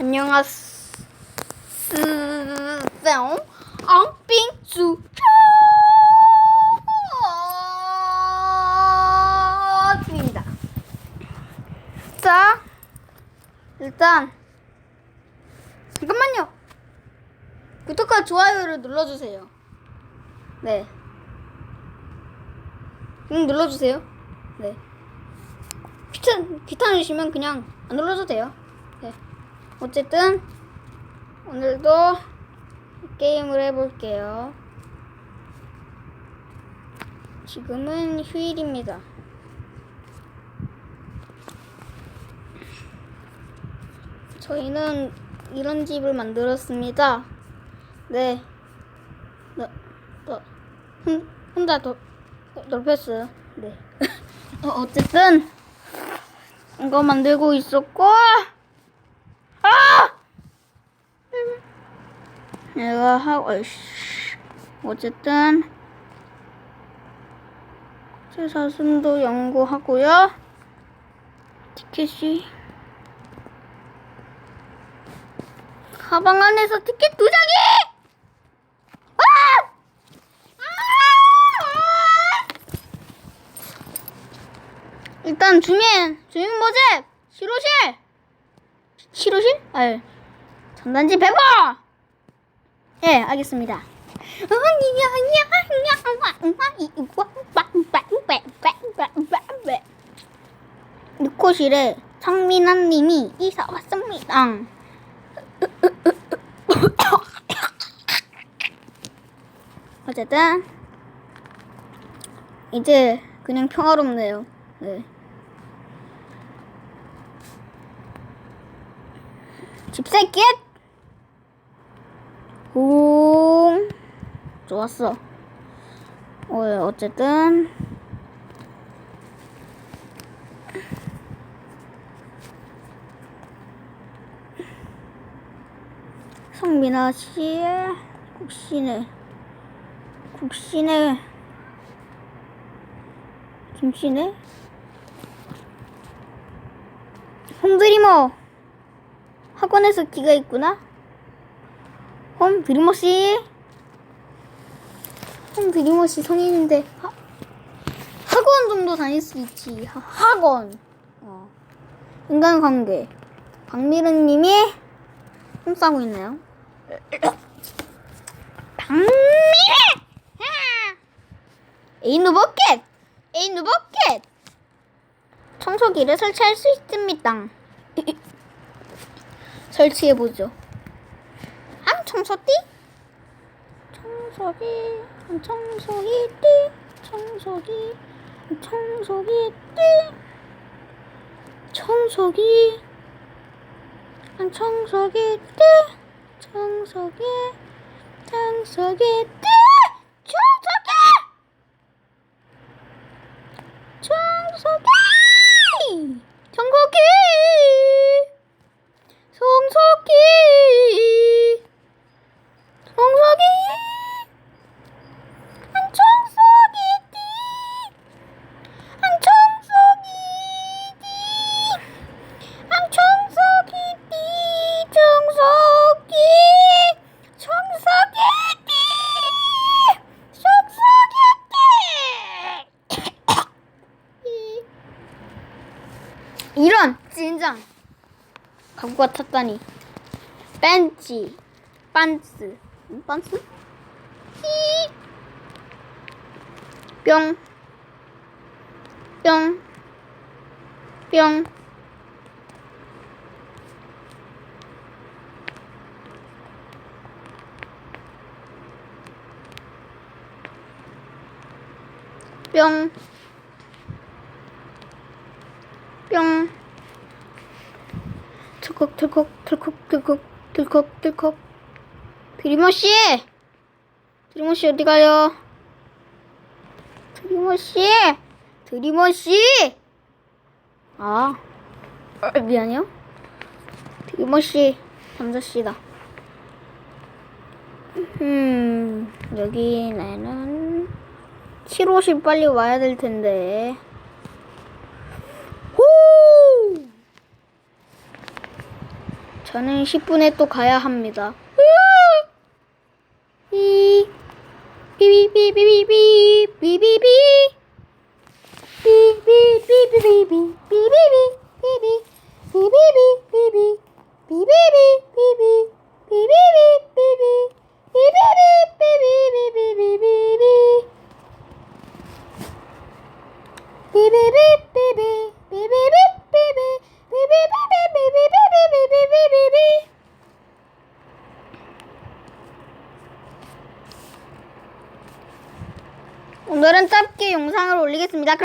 안녕하세요. 엉빙수 입니다 자, 일단 잠깐만요. 구독과 좋아요를 눌러주세요. 네. 응, 눌러주세요. 네. 귀찮, 귀찮으시면 그냥 안 눌러도 돼요. 네. 어쨌든, 오늘도 게임을 해볼게요. 지금은 휴일입니다. 저희는 이런 집을 만들었습니다. 네. 너, 너, 혼, 혼자 더, 넓혔어요. 네. 어, 어쨌든, 이거 만들고 있었고, 아! 내가 하고, 어이씨. 어쨌든, 제 사슴도 연구하고요. 티켓이. 가방 안에서 티켓 두 장이! 아! 아! 일단 주민, 주민 모집! 실호실! 실호실? 아, 전단지 배포! 예, 알겠습니다. 육호실에 성민아 님이 이사 왔습니다. 어쨌든 이제 그냥 평화롭네요. 네. 집새끼! 오, 좋았어. 어, 어쨌든. 성민아 씨의 국신에 국신에 김씨네 홈드리머. 학원에서 기가 있구나 홈 드리머 씨 홈 드리머 씨 성인인데 하, 학원 정도 다닐 수 있지 하, 학원 어. 인간관계 박미르님이 홈싸고 있네요 박미래! 에이누 버켓! 에이누 버켓! 청소기를 설치할 수 있습니다. 설치해보죠. 아, 청소띠? 청소기, 청소기 띠, 청소기, 청소기 띠, 청소기, 청소기 띠, 청소기, 청소기 띠, 이런 찐장 가구가 탔다니. 벤치 반스. 음, 반스? 뿅. 뿅, 뿅. 뿅, 뿅. 털컥, 털컥, 털컥, 털컥, 털컥, 털컥. 드리머 씨! 드리머 씨 어디 가요? 드리머 씨! 드리머 씨! 아, 아, 미안해요. 드리머 씨, 남자 씨다. 음, 여기는 7호실 빨리 와야 될 텐데. 저는 10분에 또 가야 합니다. 삐삐삐삐삐삐삐 올리겠습니다.